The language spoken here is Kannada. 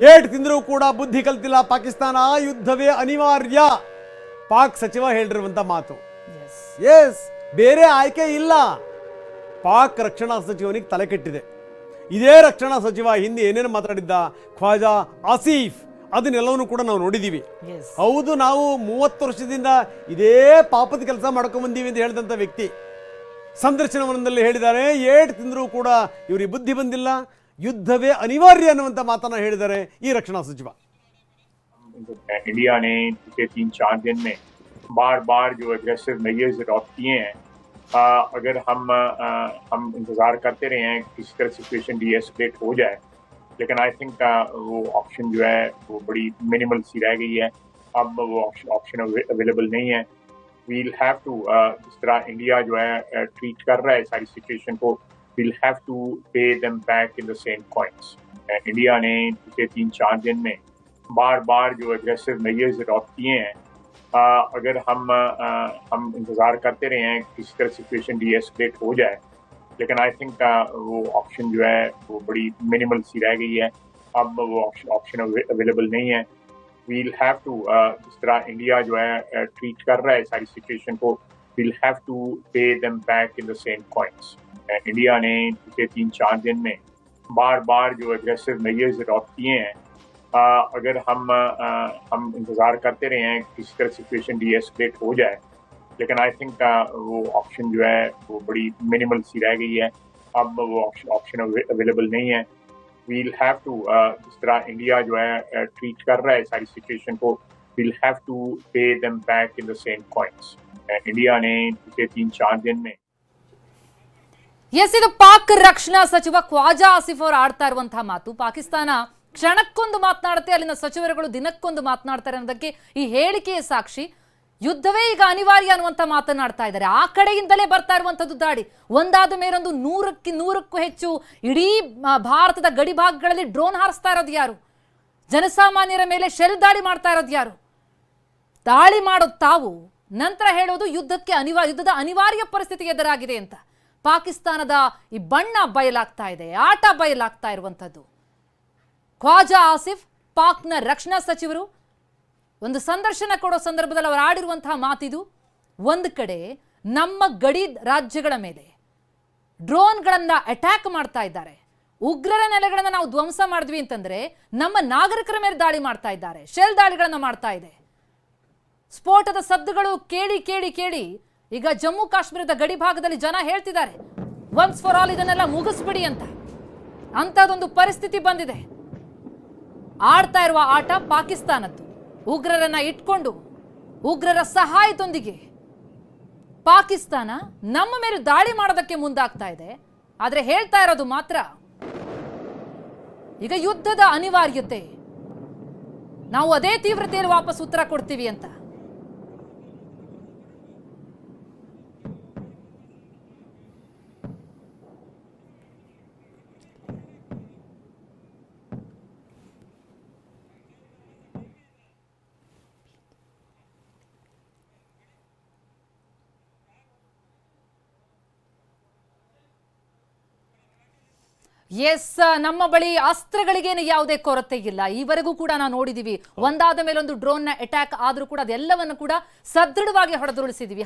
ಏಟ್ ತಿಂದರೂ ಕೂಡ ಬುದ್ಧಿ ಕಲ್ತಿಲ್ಲ ಪಾಕಿಸ್ತಾನ ಯುದ್ಧವೇ ಅನಿವಾರ್ಯ. ಪಾಕ್ ಸಚಿವ ಹೇಳಿರುವಂತ ಮಾತು. ಎಸ್ ಬೇರೆ ಆಯ್ಕೆ ಇಲ್ಲ. ಪಾಕ್ ರಕ್ಷಣಾ ಸಚಿವನಿಗೆ ತಲೆ ಕೆಟ್ಟಿದೆ. ಇದೇ ರಕ್ಷಣಾ ಸಚಿವ ಹಿಂದೆ ಏನೇನು ಮಾತಾಡಿದ್ದ? ಖ್ವಾಜಾ ಆಸೀಫ್. ಅದನ್ನೆಲ್ಲವನ್ನೂ ಕೂಡ ನಾವು ನೋಡಿದ್ದೀವಿ ಹೌದು ನಾವು ಮೂವತ್ತು ವರ್ಷದಿಂದ ಇದೇ ಪಾಪದ ಕೆಲಸ ಮಾಡ್ಕೊಂಡು ಬಂದೀವಿ ಅಂತ ಹೇಳಿದಂಥ ವ್ಯಕ್ತಿ. ಸಂದರ್ಶನವನದಲ್ಲಿ ಹೇಳಿದ್ದಾರೆ ಏಟ್ ತಿಂದರೂ ಕೂಡ ಇವರಿಗೆ ಬುದ್ಧಿ ಬಂದಿಲ್ಲ. ಯುದ್ಧವೇ ಅನಿವಾರ್ಯ ಅನ್ನುವಂಥ ಮಾತನ್ನ ಹೇಳಿದ್ದಾರೆ ಈ ರಕ್ಷಣಾ ಸಚಿವ इंडिया ने पिछले तीन चार दिन में बार बार जो एग्रेसिव मेजर्स अडॉप्ट किए हैं आ, अगर हम आ, हम इंतज़ार करते रहे हैं किसी तरह सिचुएशन डीएस्केलेट हो जाए लेकिन आई थिंक वो ऑप्शन जो है वो बड़ी मिनिमल सी रह गई है अब वो ऑप्शन अवेलेबल नहीं है वील हैव टू जिस तरह इंडिया जो है ट्रीट कर रहा है सारी सिचुएशन को we'll have to pay them back in the same coins India ने पिछले तीन चार दिन में बार बार जो एग्रेसिव मेजर्स अडॉप्ट किए हैं आ, अगर हम आ, हम इंतज़ार करते रहे हैं किसी तरह सिचुएशन डी डीएस्केलेट हो जाए लेकिन आई थिंक वो ऑप्शन जो है वो बड़ी मिनिमल सी रह गई है। अब वो ऑप्शन अवेलेबल नहीं है। वील हैव टू जिस तरह इंडिया जो है ट्रीट कर रहा है सारी सिचुएशन को we'll have to pay them back in the same coins India ने पिछले तीन चार दिन में बार बार जो एग्रेसिव मेजर्स अडॉप्ट किए हैं। आ, अगर हम आ, हम इंतज़ार करते रहे हैं किसी तरह सिचुएशन डी डीएस्केलेट हो जाए लेकिन आई थिंक वो ऑप्शन जो है वो बड़ी मिनिमल सी रह गई है। अब वो ऑप्शन अवेलेबल नहीं है। वील हैव टू जिस तरह इंडिया जो है ट्रीट कर रहा है सारी सिचुएशन को we'll have to pay them back in the same coins India ने पिछले तीन चार दिन में ಎಸ್, ಇದು ಪಾಕ್ ರಕ್ಷಣಾ ಸಚಿವ ಖ್ವಾಜಾ ಆಸಿಫ್ ಅವರು ಆಡ್ತಾ ಇರುವಂತಹ ಮಾತು. ಪಾಕಿಸ್ತಾನ ಕ್ಷಣಕ್ಕೊಂದು ಮಾತನಾಡುತ್ತೆ, ಅಲ್ಲಿನ ಸಚಿವರುಗಳು ದಿನಕ್ಕೊಂದು ಮಾತನಾಡ್ತಾರೆ ಅನ್ನೋದಕ್ಕೆ ಈ ಹೇಳಿಕೆಯ ಸಾಕ್ಷಿ. ಯುದ್ಧವೇ ಈಗ ಅನಿವಾರ್ಯ ಅನ್ನುವಂಥ ಮಾತನಾಡ್ತಾ ಇದ್ದಾರೆ. ಆ ಕಡೆಯಿಂದಲೇ ಬರ್ತಾ ಇರುವಂಥದ್ದು ದಾಳಿ. ಒಂದಾದ ಮೇಲೊಂದು ನೂರಕ್ಕೆ ನೂರಕ್ಕೂ ಹೆಚ್ಚು ಇಡೀ ಭಾರತದ ಗಡಿ ಭಾಗಗಳಲ್ಲಿ ಡ್ರೋನ್ ಹಾರಿಸ್ತಾ ಇರೋದು ಯಾರು? ಜನಸಾಮಾನ್ಯರ ಮೇಲೆ ಶೆಲ್ ದಾಳಿ ಮಾಡ್ತಾ ಇರೋದು ಯಾರು? ದಾಳಿ ಮಾಡೋದು ತಾವು. ನಂತರ ಹೇಳೋದು ಯುದ್ಧಕ್ಕೆ ಅನಿವಾರ್ಯ ಯುದ್ಧದ ಅನಿವಾರ್ಯ ಪರಿಸ್ಥಿತಿ ಎದುರಾಗಿದೆ ಅಂತ. ಪಾಕಿಸ್ತಾನದ ಈ ಬಣ್ಣ ಬಯಲಾಗ್ತಾ ಇದೆ, ಆಟ ಬಯಲಾಗ್ತಾ ಇರುವಂಥದ್ದು. ಖ್ವಾಜಾ ಆಸಿಫ್ ಪಾಕ್ನ ರಕ್ಷಣಾ ಸಚಿವರು, ಒಂದು ಸಂದರ್ಶನ ಕೊಡೋ ಸಂದರ್ಭದಲ್ಲಿ ಅವರು ಆಡಿರುವಂತಹ ಮಾತಿದು, ಒಂದು ಕಡೆ ನಮ್ಮ ಗಡಿ ರಾಜ್ಯಗಳ ಮೇಲೆ ಡ್ರೋನ್ಗಳನ್ನ ಅಟ್ಯಾಕ್ ಮಾಡ್ತಾ ಇದ್ದಾರೆ. ಉಗ್ರರ ನೆಲೆಗಳನ್ನ ನಾವು ಧ್ವಂಸ ಮಾಡಿದ್ವಿ ಅಂತಂದ್ರೆ ನಮ್ಮ ನಾಗರಿಕರ ಮೇಲೆ ದಾಳಿ ಮಾಡ್ತಾ ಇದ್ದಾರೆ, ಶೆಲ್ ದಾಳಿಗಳನ್ನ ಮಾಡ್ತಾ ಇದೆ. ಸ್ಫೋಟದ ಶಬ್ದಗಳು ಕೇಳಿ ಕೇಳಿ ಕೇಳಿ ಈಗ ಜಮ್ಮು ಕಾಶ್ಮೀರದ ಗಡಿ ಭಾಗದಲ್ಲಿ ಜನ ಹೇಳ್ತಿದ್ದಾರೆ ಒನ್ಸ್ ಫಾರ್ ಆಲ್ ಇದನ್ನೆಲ್ಲ ಮುಗಿಸ್ಬಿಡಿ ಅಂತ. ಅಂಥದ್ದೊಂದು ಪರಿಸ್ಥಿತಿ ಬಂದಿದೆ. ಆಡ್ತಾ ಇರುವ ಆಟ ಪಾಕಿಸ್ತಾನದ್ದು. ಉಗ್ರರನ್ನ ಇಟ್ಕೊಂಡು, ಉಗ್ರರ ಸಹಾಯದೊಂದಿಗೆ ಪಾಕಿಸ್ತಾನ ನಮ್ಮ ಮೇಲೆ ದಾಳಿ ಮಾಡೋದಕ್ಕೆ ಮುಂದಾಗ್ತಾ ಇದೆ. ಆದ್ರೆ ಹೇಳ್ತಾ ಇರೋದು ಮಾತ್ರ, ಈಗ ಯುದ್ಧದ ಅನಿವಾರ್ಯತೆ. ನಾವು ಅದೇ ತೀವ್ರತೆಯಲ್ಲಿ ವಾಪಸ್ ಉತ್ತರ ಕೊಡ್ತೀವಿ ಅಂತ. ಎಸ್ ನಮ್ಮ ಬಳಿ ಅಸ್ತ್ರಗಳಿಗೇನು ಯಾವುದೇ ಕೊರತೆ ಇಲ್ಲ. ಈವರೆಗೂ ಕೂಡ ನಾವು ನೋಡಿದೀವಿ. ಒಂದಾದ ಮೇಲೊಂದು ಡ್ರೋನ್ನ ಅಟ್ಯಾಕ್ ಆದ್ರೂ ಕೂಡ ಅದೆಲ್ಲವನ್ನು ಕೂಡ ಸದೃಢವಾಗಿ ಹೊಡೆದುರುಳಿಸಿದೀವಿ.